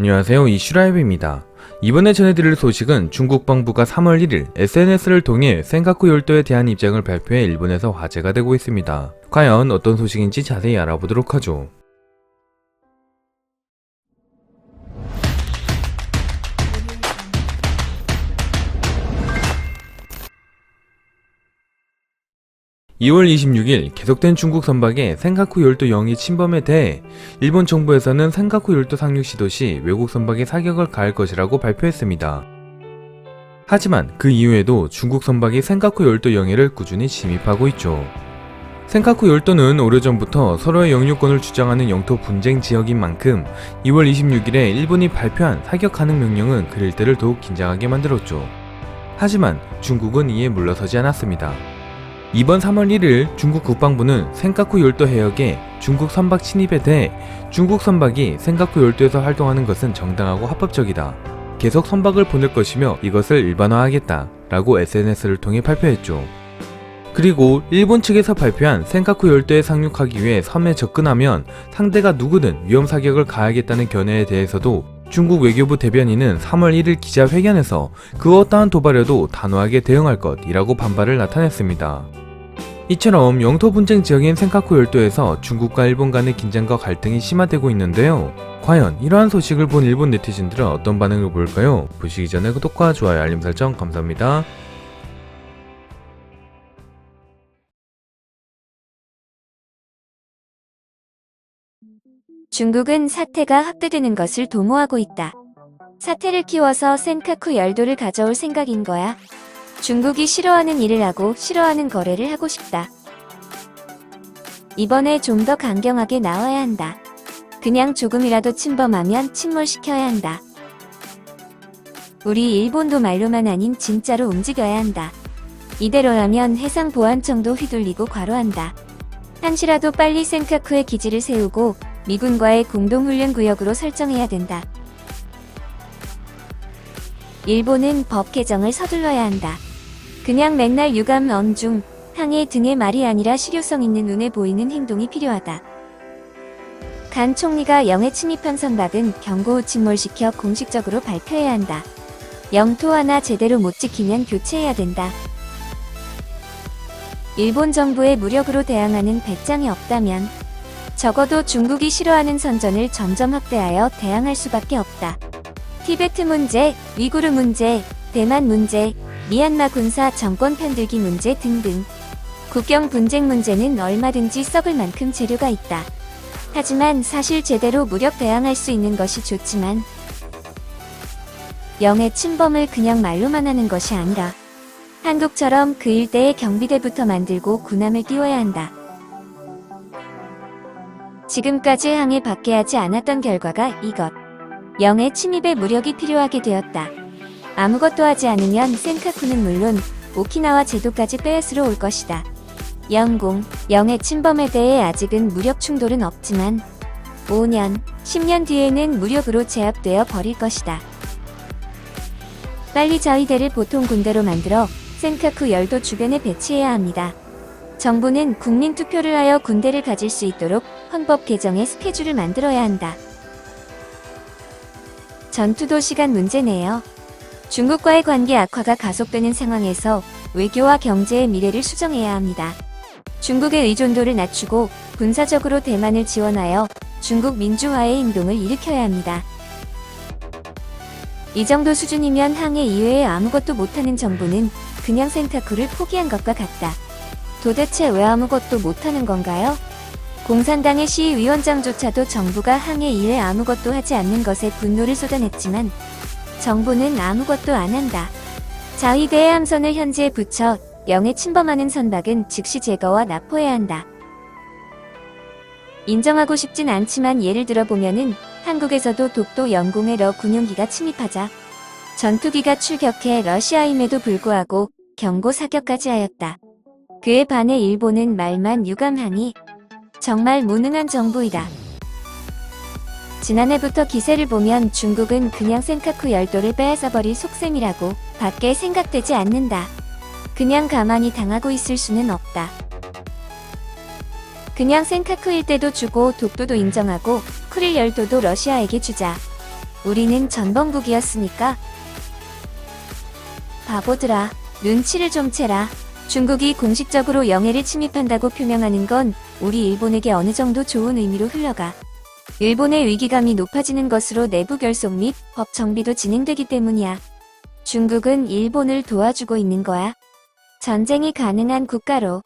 안녕하세요 이슈라이브입니다. 이번에 전해드릴 소식은 중국 정부가 3월 1일 SNS를 통해 센카쿠 열도에 대한 입장을 발표해 일본에서 화제가 되고 있습니다. 과연 어떤 소식인지 자세히 알아보도록 하죠. (2월 26일) 계속된 중국 선박의 센카쿠 열도 영해 침범에 대해 일본 정부에서는 센카쿠 열도 상륙 시도 시 외국 선박에 사격을 가할 것이라고 발표했습니다. 하지만 그 이후에도 중국 선박이 센카쿠 열도 영해를 꾸준히 침입하고 있죠. 센카쿠 열도는 오래전부터 서로의 영유권을 주장하는 영토 분쟁 지역인 만큼 2월 26일에 일본이 발표한 사격 가능 명령은 그 일대를 더욱 긴장하게 만들었죠. 하지만 중국은 이에 물러서지 않았습니다. 이번 3월 1일 중국 국방부는 센카쿠 열도 해역에 중국 선박 침입에 대해 중국 선박이 센카쿠 열도에서 활동하는 것은 정당하고 합법적이다. 계속 선박을 보낼 것이며 이것을 일반화하겠다. 라고 SNS를 통해 발표했죠. 그리고 일본 측에서 발표한 센카쿠 열도에 상륙하기 위해 섬에 접근하면 상대가 누구든 위험 사격을 가하겠다는 견해에 대해서도 중국 외교부 대변인은 3월 1일 기자회견에서 그 어떠한 도발에도 단호하게 대응할 것이라고 반발을 나타냈습니다. 이처럼 영토 분쟁 지역인 센카쿠 열도에서 중국과 일본 간의 긴장과 갈등이 심화되고 있는데요. 과연 이러한 소식을 본 일본 네티즌들은 어떤 반응을 보일까요? 보시기 전에 구독과 좋아요, 알림 설정 감사합니다. 중국은 사태가 확대되는 것을 도모하고 있다. 사태를 키워서 센카쿠 열도를 가져올 생각인 거야. 중국이 싫어하는 일을 하고 싫어하는 거래를 하고 싶다. 이번에 좀 더 강경하게 나와야 한다. 그냥 조금이라도 침범하면 침몰시켜야 한다. 우리 일본도 말로만 아닌 진짜로 움직여야 한다. 이대로라면 해상보안청도 휘둘리고 과로한다. 한시라도 빨리 센카쿠에 기지를 세우고 미군과의 공동훈련 구역으로 설정해야 된다. 일본은 법 개정을 서둘러야 한다. 그냥 맨날 유감 언중, 항해 등의 말이 아니라 실효성 있는 눈에 보이는 행동이 필요하다. 간 총리가 영해 침입한 선박은 경고 후 침몰 시켜 공식적으로 발표해야 한다. 영토 하나 제대로 못 지키면 교체해야 된다. 일본 정부의 무력으로 대항하는 배짱이 없다면 적어도 중국이 싫어하는 선전을 점점 확대하여 대항할 수밖에 없다. 티베트 문제, 위구르 문제, 대만 문제, 미얀마 군사 정권 편들기 문제 등등. 국경 분쟁 문제는 얼마든지 썩을 만큼 재료가 있다. 하지만 사실 제대로 무력 대항할 수 있는 것이 좋지만 영해 침범을 그냥 말로만 하는 것이 아니라 한국처럼 그 일대에 경비대부터 만들고 군함을 띄워야 한다. 지금까지 항해 밖에 하지 않았던 결과가 이것. 영해 침입에 무력이 필요하게 되었다. 아무것도 하지 않으면 센카쿠는 물론 오키나와 제도까지 빼앗으러 올 것이다. 영공, 영해 침범에 대해 아직은 무력 충돌은 없지만 5년, 10년 뒤에는 무력으로 제압되어 버릴 것이다. 빨리 저희 대를 보통 군대로 만들어 센카쿠 열도 주변에 배치해야 합니다. 정부는 국민 투표를 하여 군대를 가질 수 있도록 헌법 개정의 스케줄을 만들어야 한다. 전투도 시간 문제네요. 중국과의 관계 악화가 가속되는 상황에서 외교와 경제의 미래를 수정해야 합니다. 중국의 의존도를 낮추고 군사적으로 대만을 지원하여 중국 민주화의 행동을 일으켜야 합니다. 이 정도 수준이면 항해 이외에 아무것도 못하는 정부는 그냥 센카쿠를 포기한 것과 같다. 도대체 왜 아무것도 못하는 건가요? 공산당의 시위원장조차도 정부가 항해 이외 아무것도 하지 않는 것에 분노를 쏟아냈지만 정부는 아무것도 안 한다. 자위대의 함선을 현지에 붙여 영해 침범하는 선박은 즉시 제거와 납포해야 한다. 인정하고 싶진 않지만 예를 들어 보면은 한국에서도 독도 영공의 러 군용기가 침입하자 전투기가 출격해 러시아임에도 불구하고 경고 사격까지 하였다. 그에 반해 일본은 말만 유감하니 정말 무능한 정부이다. 지난해부터 기세를 보면 중국은 그냥 센카쿠 열도를 빼앗아버릴 속셈이라고 밖에 생각되지 않는다. 그냥 가만히 당하고 있을 수는 없다. 그냥 센카쿠 일대도 주고 독도도 인정하고 쿠릴 열도도 러시아에게 주자. 우리는 전범국이었으니까. 바보들아, 눈치를 좀 채라. 중국이 공식적으로 영해를 침입한다고 표명하는 건 우리 일본에게 어느 정도 좋은 의미로 흘러가. 일본의 위기감이 높아지는 것으로 내부 결속 및 법 정비도 진행되기 때문이야. 중국은 일본을 도와주고 있는 거야. 전쟁이 가능한 국가로